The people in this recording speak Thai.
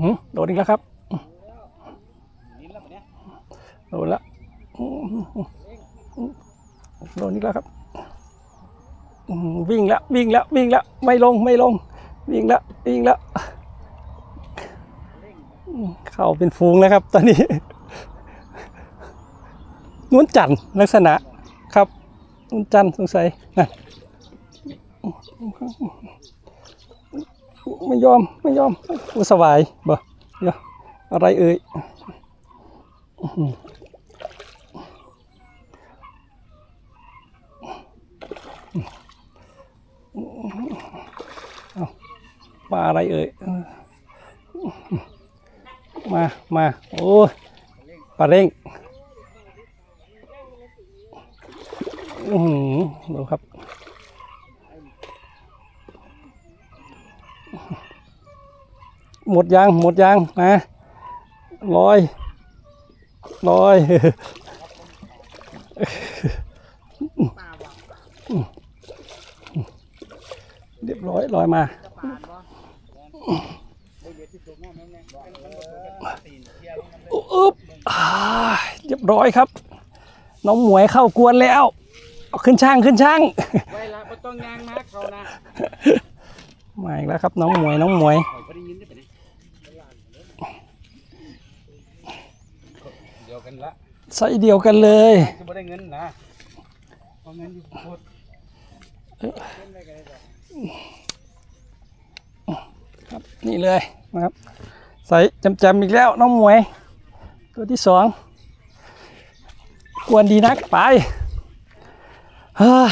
หืมโดนอีกแล้วครับโดนแล้วโดนอีกแล้วครับวิ่งแล้ววิ่งแล้ววิ่งแล้วไม่ลงไม่ลง วิ่งแล้ววิ่งแล้วเข้าเป็นฟูงแล้วครับ ตอนนี้นวลจันทร์ลักษณะ นจันทร์สงสัยนะไม่ยอมไม่ยอมอุสวายบ่เดี๋ยวอะไรเอ่ยปลาอะไรเอ่ย มา มา โอ้ปลาเร่ง อือหือดูครับ หมดยางหมดยางมาลอยลอยเรียบร้อยลอยมาอุ๊บเรียบร้อยครับ น้องหมวยเข้ากวนแล้ว เอาขึ้นช่างขึ้นช่างไว้ละบ่ต้องยางนะเขานะมาอีกแล้วครับน้องหมวยน้องหมวยข่อยบ่ได้ยินได้ปะเนี่ยเดียวกันละไซส์เดียวกันเลยจะบ่ได้เงินนะเพราะเงินอยู่โคตรครับนี่เลยนะครับ ใส่จำๆอีกแล้วน้องหมวย ตัวที่สองกวนดีนักไป 啊